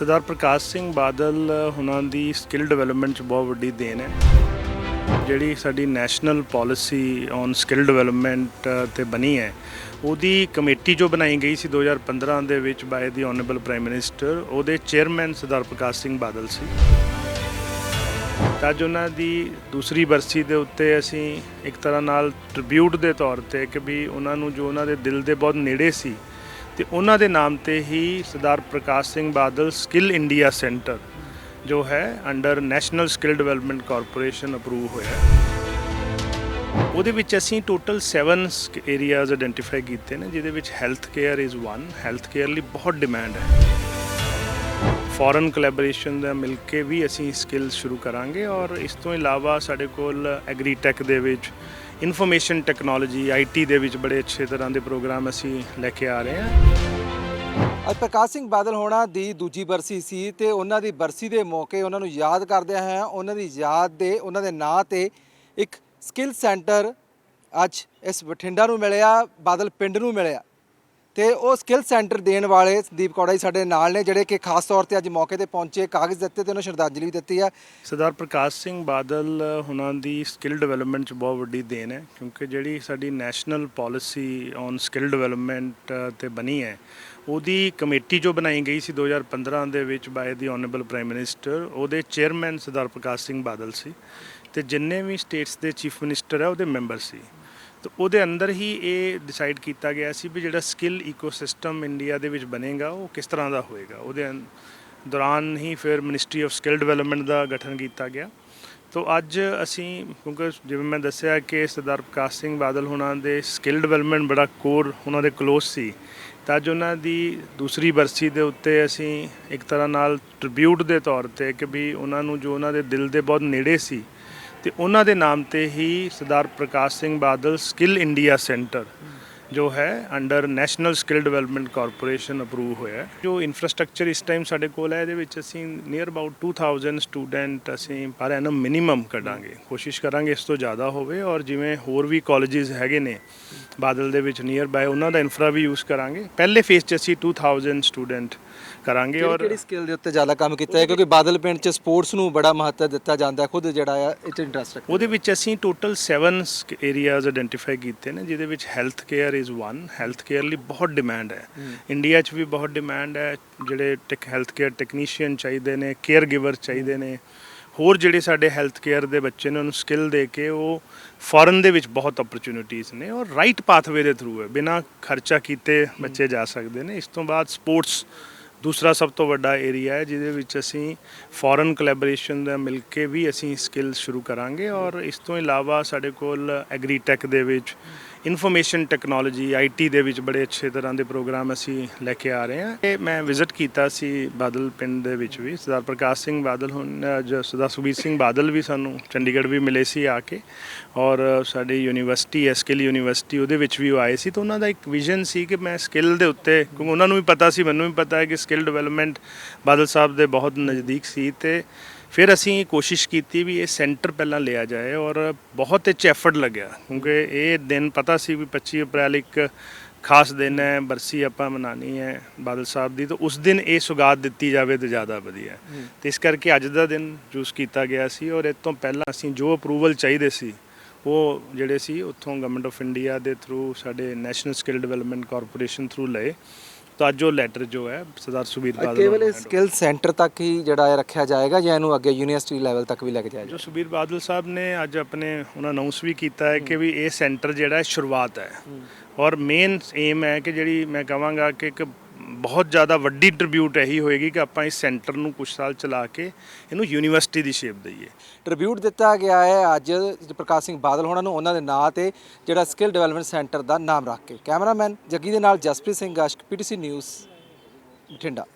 ਸਰਦਾਰ ਪ੍ਰਕਾਸ਼ ਸਿੰਘ ਬਾਦਲ ਉਹਨਾਂ ਦੀ skill development 'ਚ ਬਹੁਤ ਵੱਡੀ ਦੇਣ ਹੈ। ਜਿਹੜੀ ਸਾਡੀ national policy on skill development ਤੇ ਬਣੀ ਹੈ। ਉਹਦੀ ਕਮੇਟੀ ਜੋ ਬਣਾਈ ਗਈ ਸੀ 2015 ਦੇ ਵਿੱਚ by the honourable prime minister ਉਹਦੇ ਚੇਅਰਮੈਨ ਸਰਦਾਰ ਪ੍ਰਕਾਸ਼ ਸਿੰਘ ਬਾਦਲ ਸੀ। ਅੱਜ ਉਹਨਾਂ ਦੀ ਦੂਸਰੀ ਬਰਸੀ ਦੇ ਉੱਤੇ ਅਸੀਂ ਇੱਕ ਤਰ੍ਹਾਂ ਨਾਲ ਟ੍ਰਿਬਿਊਟ ਦੇ ਤੌਰ ਤੇ ਕਿ ਵੀ ਉਹਨਾਂ ਨੂੰ ਜੋ ਉਹਨਾਂ ਦੇ ਦਿਲ ਦੇ ਬਹੁਤ ਨੇੜੇ ਸੀ ਤੇ ਉਹਨਾਂ ਦੇ ਨਾਮ ਤੇ ਹੀ Sardar Parkash Singh Badal skill India centre, ਜੋ ਹੈ under national skill development corporation approve ਹੋਇਆ ਉਹਦੇ ਵਿੱਚ ਅਸੀਂ ਟੋਟਲ 7 ਏਰੀਆਜ਼ ਆਇਡੈਂਟੀਫਾਈ ਕੀਤੇ ਨੇ, ਜਿਹਦੇ ਵਿੱਚ health care is one health care ਲਈ ਬਹੁਤ ਡਿਮਾਂਡ ਹੈ। ਫੋਰਨ ਕੋਲੈਬੋਰੇਸ਼ਨ ਦਾ ਮਿਲ ਕੇ ਵੀ ਅਸੀਂ ਸਕਿੱਲ ਸ਼ੁਰੂ ਕਰਾਂਗੇ ਔਰ ਇਸ ਤੋਂ ਇਲਾਵਾ ਸਾਡੇ ਕੋਲ ਐਗਰੀਟੈਕ ਦੇ ਵਿੱਚ ਇਨਫੋਰਮੇਸ਼ਨ ਟੈਕਨੋਲੋਜੀ ਆਈਟੀ ਦੇ ਵਿੱਚ ਬੜੇ ਅੱਛੇ ਤਰ੍ਹਾਂ ਦੇ ਪ੍ਰੋਗਰਾਮ ਅਸੀਂ ਲੈ ਕੇ ਆ ਰਹੇ ਹਾਂ। ਅੱਜ ਪ੍ਰਕਾਸ਼ ਸਿੰਘ ਬਾਦਲ ਹੋਣਾ ਦੀ ਦੂਜੀ ਬਰਸੀ ਸੀ ਤੇ ਉਹਨਾਂ ਦੀ ਬਰਸੀ ਦੇ ਮੌਕੇ ਉਹਨਾਂ ਨੂੰ ਯਾਦ ਕਰਦਿਆਂ ਹੈ। ਉਹਨਾਂ ਦੀ ਯਾਦ ਦੇ, ਉਹਨਾਂ ਦੇ ਨਾਂ ਤੇ ਇੱਕ ਸਕਿੱਲ ਸੈਂਟਰ ਅੱਜ ਇਸ ਬਠਿੰਡਾ ਨੂੰ ਮਿਲਿਆ, ਬਾਦਲ ਪਿੰਡ ਨੂੰ ਮਿਲਿਆ। ਤੇ ਉਹ ਸਕਿੱਲ ਸੈਂਟਰ ਦੇਣ ਵਾਲੇ ਸੰਦੀਪ ਕੌੜਾ ਜੀ ਸਾਡੇ ਨਾਲ ਨੇ, ਜਿਹੜੇ ਕਿ ਖਾਸ ਤੌਰ ਤੇ ਅੱਜ ਮੌਕੇ ਤੇ ਪਹੁੰਚੇ, ਕਾਗਜ਼ ਦਿੱਤੇ ਤੇ ਉਹਨਾਂ ਸ਼ਰਧਾਂਜਲੀ ਵੀ ਦਿੱਤੀ ਆ। ਸਰਦਾਰ ਪ੍ਰਕਾਸ਼ ਸਿੰਘ ਬਾਦਲ ਹੁਣਾਂ ਦੀ ਸਕਿੱਲ ਡਿਵੈਲਪਮੈਂਟ 'ਚ ਬਹੁਤ ਵੱਡੀ ਦੇਣ ਹੈ, ਕਿਉਂਕਿ ਜਿਹੜੀ ਸਾਡੀ national policy on skill development ਤੇ ਬਣੀ ਹੈ, ਉਹਦੀ ਕਮੇਟੀ ਜੋ ਬਣਾਈ ਗਈ ਸੀ 2015 ਦੇ ਵਿੱਚ by the honourable prime minister ਉਹਦੇ ਚੇਅਰਮੈਨ ਸਰਦਾਰ ਪ੍ਰਕਾਸ਼ ਸਿੰਘ ਬਾਦਲ ਸੀ, ਤੇ ਜਿੰਨੇ ਵੀ ਸਟੇਟਸ ਦੇ ਚੀਫ ਮਿਨਿਸਟਰ ਹੈ, ਉਹਦੇ ਮੈਂਬਰ ਸੀ। ਤਾਂ ਉਹਦੇ ਅੰਦਰ ਹੀ ਇਹ ਡਿਸਾਈਡ ਕੀਤਾ ਗਿਆ ਸੀ ਵੀ ਜਿਹੜਾ ਸਕਿੱਲ ਇਕੋਸਿਸਟਮ ਇੰਡੀਆ ਦੇ ਵਿੱਚ ਬਣੇਗਾ, ਉਹ ਕਿਸ ਤਰ੍ਹਾਂ ਦਾ ਹੋਏਗਾ। ਉਹਦੇ ਅੰ- ਦੌਰਾਨ ਹੀ ਫਿਰ ਮਿਨਿਸਟਰੀ ਆਫ ਸਕਿੱਲ ਡਿਵੈਲਪਮੈਂਟ ਦਾ ਗਠਨ ਕੀਤਾ ਗਿਆ। ਤੋ ਅੱਜ ਅਸੀਂ, ਕਿਉਂਕਿ ਜਿਵੇਂ ਮੈਂ ਦੱਸਿਆ ਕਿ ਸਰਦਾਰ ਪ੍ਰਕਾਸ਼ ਸਿੰਘ ਬਾਦਲ ਹੁਣਾਂ ਦੇ ਸਕਿੱਲ ਡਿਵੈਲਪਮੈਂਟ ਬੜਾ ਕੋਰ ਉਹਨਾਂ ਦੇ ਕਲੋਜ਼ ਸੀ, ਤਾਂ ਅੱਜ ਉਹਨਾਂ ਦੀ ਦੂਸਰੀ ਬਰਸੀ ਦੇ ਉੱਤੇ ਅਸੀਂ ਇੱਕ ਤਰ੍ਹਾਂ ਨਾਲ ਟ੍ਰਿਬਿਊਟ ਦੇ ਤੌਰ ਤੇ ਕਿ ਵੀ ਉਹਨਾਂ ਨੂੰ ਜੋ ਉਹਨਾਂ ਦੇ ਦਿਲ ਦੇ ਬਹੁਤ ਨੇੜੇ ਸੀ ਤੇ ਉਹਨਾਂ ਦੇ ਨਾਮ ਤੇ ਹੀ Sardar Parkash Singh Badal skill India centre, ਜੋ ਹੈ under national skill development corporation approve ਹੋਇਆ ਜੋ ਇਨਫਰਾਸਟ੍ਰਕਚਰ ਇਸ ਟਾਈਮ ਸਾਡੇ ਕੋਲ ਹੈ, ਇਹਦੇ ਵਿੱਚ ਅਸੀਂ ਨੀਅਰ ਅਬਾਊਟ 2000 ਸਟੂਡੈਂਟ ਅਸੀਂ ਪਰ ਐਨਮ ਮਿਨੀਮਮ ਕੱਢਾਂਗੇ। ਕੋਸ਼ਿਸ਼ ਕਰਾਂਗੇ ਇਸ ਤੋਂ ਜ਼ਿਆਦਾ ਹੋਵੇ ਔਰ ਜਿਵੇਂ ਹੋਰ ਵੀ ਕਾਲਜਸ ਹੈਗੇ ਨੇ ਬਾਦਲ ਦੇ ਵਿੱਚ ਨੀਅਰ ਬਾਏ ਉਹਨਾਂ ਦਾ ਇਨਫਰਾ ਵੀ ਯੂਜ਼ ਕਰਾਂਗੇ। ਪਹਿਲੇ ਫੇਸ 'ਚ ਅਸੀਂ 2000 ਸਟੂਡੈਂਟ ਕਰਾਂਗੇ ਔਰ ਕਿਹੜੀ ਸਕਿੱਲ ਦੇ ਉੱਤੇ ਜ਼ਿਆਦਾ ਕੰਮ ਕੀਤਾ ਹੈ? ਕਿਉਂਕਿ ਬਾਦਲ ਪਿੰਡ 'ਚ ਸਪੋਰਟਸ ਨੂੰ ਬੜਾ ਮਹੱਤਵ ਦਿੱਤਾ ਜਾਂਦਾ ਹੈ। ਖੁਦ ਜਿਹੜਾ ਆ ਇਹ ਇੰਟਰਸਟ ਰੱਖਦਾ ਉਹਦੇ ਵਿੱਚ ਅਸੀਂ ਟੋਟਲ 7 ਏਰੀਆਜ਼ ਆਈਡੈਂਟੀਫਾਈ ਕੀਤੇ ਨੇ ਜਿਹਦੇ ਵਿੱਚ health care is one health care ਲਈ ਬਹੁਤ ਡਿਮਾਂਡ ਹੈ। ਇੰਡੀਆ 'ਚ ਵੀ ਬਹੁਤ ਡਿਮਾਂਡ ਹੈ। ਜਿਹੜੇ ਟੈਕ ਹੈਲਥ ਕੇਅਰ ਟੈਕਨੀਸ਼ੀਅਨ ਚਾਹੀਦੇ ਨੇ ਕੇਅਰ ਗਿਵਰ ਚਾਹੀਦੇ ਨੇ ਹੋਰ ਜਿਹੜੇ ਸਾਡੇ ਹੈਲਥ ਕੇਅਰ ਦੇ ਬੱਚੇ ਨੇ ਉਹਨੂੰ ਸਕਿੱਲ ਦੇ ਕੇ ਉਹ ਫੋਰਨ ਦੇ ਵਿੱਚ ਬਹੁਤ ਓਪਰਚ्युनिटीज ਨੇ ਔਰ ਰਾਈਟ ਪਾਥਵੇ ਦੇ ਥਰੂ ਹੈ। ਬਿਨਾ ਖਰਚਾ ਕੀਤੇ ਬੱਚੇ ਜਾ ਸਕਦੇ ਨੇ। ਇਸ ਤੋਂ ਬਾਅਦ ਸਪੋਰਟਸ ਦੂਸਰਾ ਸਭ ਤੋਂ ਵੱਡਾ ਏਰੀਆ ਹੈ, ਜਿਹਦੇ ਵਿੱਚ ਅਸੀਂ ਫੋਰਨ ਕੋਲੈਬੋਰੇਸ਼ਨ ਦਾ ਮਿਲ ਕੇ ਵੀ ਅਸੀਂ ਸਕਿੱਲ ਸ਼ੁਰੂ ਕਰਾਂਗੇ ਔਰ ਇਸ ਤੋਂ ਇਲਾਵਾ ਸਾਡੇ ਕੋਲ ਐਗਰੀਟੈਕ ਦੇ ਵਿੱਚ ਇਨਫੋਰਮੇਸ਼ਨ ਟੈਕਨੋਲੋਜੀ ਆਈਟੀ ਦੇ ਵਿੱਚ ਬੜੇ ਅੱਛੇ ਤਰ੍ਹਾਂ ਦੇ ਪ੍ਰੋਗਰਾਮ ਅਸੀਂ ਲੈ ਕੇ ਆ ਰਹੇ ਹਾਂ। ਇਹ ਮੈਂ ਵਿਜ਼ਿਟ ਕੀਤਾ ਸੀ ਬਾਦਲ ਪਿੰਡ ਦੇ ਵਿੱਚ ਵੀ, ਸਰਦਾਰ ਪ੍ਰਕਾਸ਼ ਸਿੰਘ ਬਾਦਲ ਹੁਣ ਅੱਜ ਸਰਦਾਰ ਸੁਖਬੀਰ ਸਿੰਘ ਬਾਦਲ ਵੀ ਸਾਨੂੰ ਚੰਡੀਗੜ੍ਹ ਵੀ ਮਿਲੇ ਸੀ ਆ ਕੇ ਔਰ ਸਾਡੀ ਯੂਨੀਵਰਸਿਟੀ ਹੈ ਸਕਿੱਲ ਯੂਨੀਵਰਸਿਟੀ ਉਹਦੇ ਵਿੱਚ ਵੀ ਉਹ ਆਏ ਸੀ। ਤਾਂ ਉਹਨਾਂ ਦਾ ਇੱਕ ਵਿਜ਼ਨ ਸੀ ਕਿ ਮੈਂ ਸਕਿੱਲ ਦੇ ਉੱਤੇ, ਕਿਉਂਕਿ ਉਹਨਾਂ ਨੂੰ ਵੀ ਪਤਾ ਸੀ, ਮੈਨੂੰ ਵੀ ਪਤਾ ਹੈ ਕਿ ਸਕਿੱਲ ਡਿਵੈਲਪਮੈਂਟ ਬਾਦਲ ਸਾਹਿਬ ਦੇ ਬਹੁਤ ਨਜ਼ਦੀਕ ਸੀ ਤੇ ਫਿਰ ਅਸੀਂ ਕੋਸ਼ਿਸ਼ ਕੀਤੀ ਵੀ ਇਹ ਸੈਂਟਰ ਪਹਿਲਾਂ ਲਿਆ ਜਾਏ ਔਰ ਬਹੁਤ ਇਹ 'ਚ ਐਫਰਟ ਲੱਗਿਆ ਕਿਉਂਕਿ ਇਹ ਦਿਨ ਪਤਾ ਸੀ ਵੀ 25 ਅਪ੍ਰੈਲ ਇੱਕ ਖਾਸ ਦਿਨ ਹੈ ਬਰਸੀ ਆਪਾਂ ਮਨਾਣੀ ਹੈ ਬਾਦਲ ਸਾਹਿਬ ਦੀ ਤਾਂ ਉਸ ਦਿਨ ਇਹ ਸੁਗਾਤ ਦਿੱਤੀ ਜਾਵੇ ਤਾਂ ਜ਼ਿਆਦਾ ਵਧੀਆ। ਤੇ ਇਸ ਕਰਕੇ ਅੱਜ ਦਾ ਦਿਨ ਚੂਜ਼ ਕੀਤਾ ਗਿਆ ਸੀ ਔਰ ਇਹ ਤੋਂ ਪਹਿਲਾਂ ਅਸੀਂ ਜੋ ਅਪਰੂਵਲ ਚਾਹੀਦੇ ਸੀ ਉਹ ਜਿਹੜੇ ਸੀ ਉੱਥੋਂ ਗਵਰਨਮੈਂਟ ਆਫ ਇੰਡੀਆ ਦੇ ਥਰੂ ਸਾਡੇ national skill development corporation through ਲਏ ਤਾਂ ਲੈਟਰ ਜੋ ਹੈ ਸਰਦਾਰ ਸੁਬੀਰ ਬਾਦਲ ਕੇਵਲ ਨੂੰ ਇਹ ਸਕਿੱਲ ਸੈਂਟਰ ਤੱਕ ਹੀ ਜਿਹੜਾ ਹੈ ਰੱਖਿਆ ਜਾਏਗਾ ਜਾਂ ਇਹਨੂੰ ਅੱਗੇ ਯੂਨੀਵਰਸਿਟੀ ਲੈਵਲ ਤੱਕ ਵੀ ਲੈ ਕੇ ਜਾਇਆ ਜੋ ਜਾਏਗਾ? ਸੁਬੀਰ ਬਾਦਲ ਸਾਹਿਬ ਨੇ ਅੱਜ ਆਪਣੇ ਉਹਨਾਂ ਅਨਾਉਂਸ ਵੀ ਕੀਤਾ ਹੈ ਕਿ ਵੀ ਇਹ ਸੈਂਟਰ ਜਿਹੜਾ ਹੈ ਸ਼ੁਰੂਆਤ ਹੈ। ਔਰ ਮੇਨ ਏਮ ਹੈ ਕਿ ਜਿਹੜੀ ਮੈਂ ਕਹਾਂਗਾ ਕਿ ਇੱਕ ਬਹੁਤ ਜ਼ਿਆਦਾ ਵੱਡੀ ਟ੍ਰਿਬਿਊਟ ਇਹੀ ਹੋਏਗੀ ਕਿ ਆਪਾਂ ਇਸ ਸੈਂਟਰ ਨੂੰ ਕੁਝ ਸਾਲ ਚਲਾ ਕੇ ਇਹਨੂੰ ਯੂਨੀਵਰਸਿਟੀ ਦੀ ਸ਼ੇਪ ਦਈਏ। ਟ੍ਰਿਬਿਊਟ ਦਿੱਤਾ ਗਿਆ ਹੈ ਅੱਜ ਪ੍ਰਕਾਸ਼ ਸਿੰਘ ਬਾਦਲ ਹੋਣਾ ਨੂੰ, ਉਹਨਾਂ ਦੇ ਨਾਂ ਤੇ ਜਿਹੜਾ ਸਕਿੱਲ ਡਿਵੈਲਪਮੈਂਟ ਸੈਂਟਰ ਦਾ ਨਾਮ ਰੱਖ ਕੇ। ਕੈਮਰਾਮੈਨ ਜੱਗੀ ਦੇ ਨਾਲ ਜਸਪ੍ਰੀਤ ਸਿੰਘ ਗਾਸ਼ਕ ਪੀਟੀਸੀ ਨਿਊਜ਼ ਬਠਿੰਡਾ।